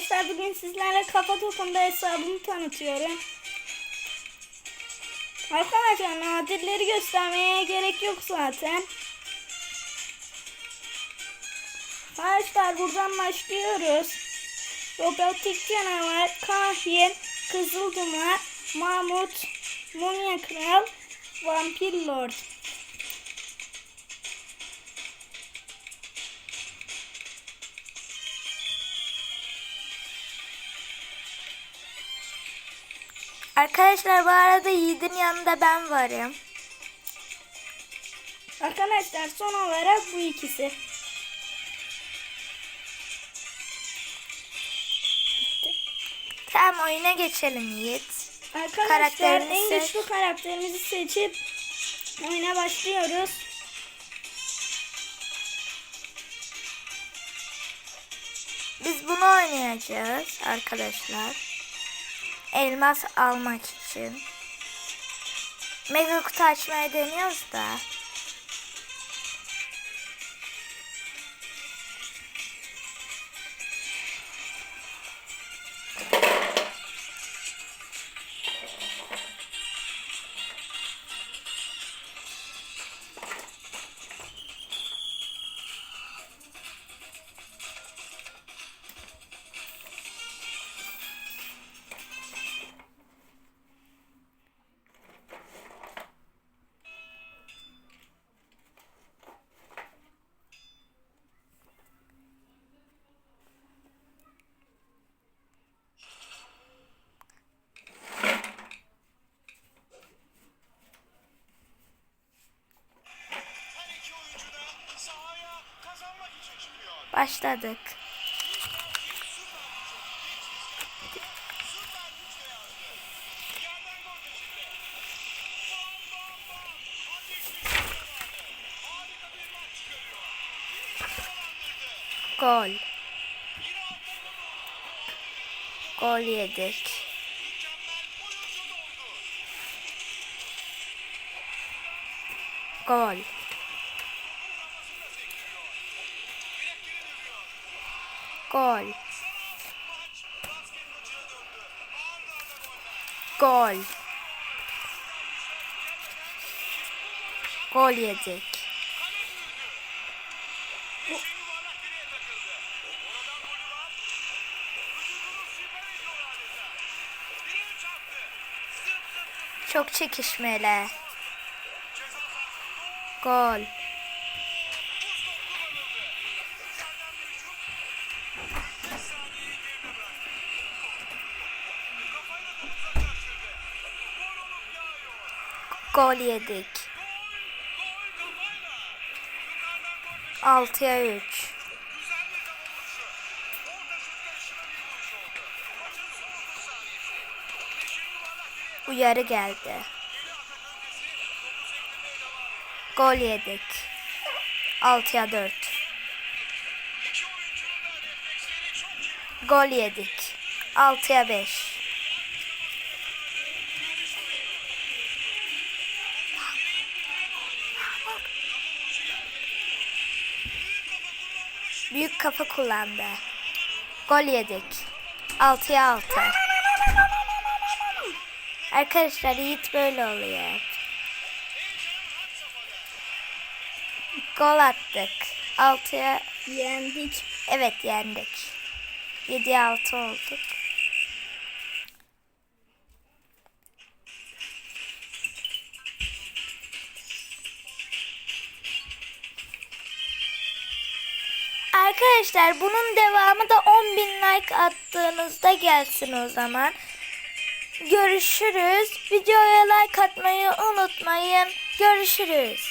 Arkadaşlar bugün sizlerle kafa topunda hesabımı tanıtıyorum. Arkadaşlar nadirleri göstermeye gerek yok zaten. Arkadaşlar buradan başlıyoruz. Robotik canavar, kahin, kızıl duman, Mahmut, mumya kral, vampir lord. Arkadaşlar bu arada Yiğit'in yanında ben varım. Arkadaşlar son olarak bu ikisi. Tamam oyuna geçelim Yiğit. Arkadaşlar en seç. güçlü karakterimizi seçip oyuna başlıyoruz. Biz bunu oynayacağız arkadaşlar. Elmas almak için. Mega kutu açmaya deniyoruz da. Havalandırdı. Gol. Gol yedik. Gol. Çarptı. Zıp zıp zıp. Çok çekişmeli. Gol. Saniyesi. Yeşil yuvarlak direğe Uyarı geldi. Gol yedik. 6'ya 4. İki oyuncunun da refleksleri çok iyi. Gol yedik. 6'ya 5. Büyük kafa kullandı. Gol yedik. 6'ya 6. Arkadaşlar Yiğit böyle oluyor. Gol attık. 6'ya Yendik. evet yendik. 7'ye 6 olduk. Arkadaşlar bunun devamı da 10.000 like attığınızda gelsin o zaman. Görüşürüz. Videoya like atmayı unutmayın. Görüşürüz.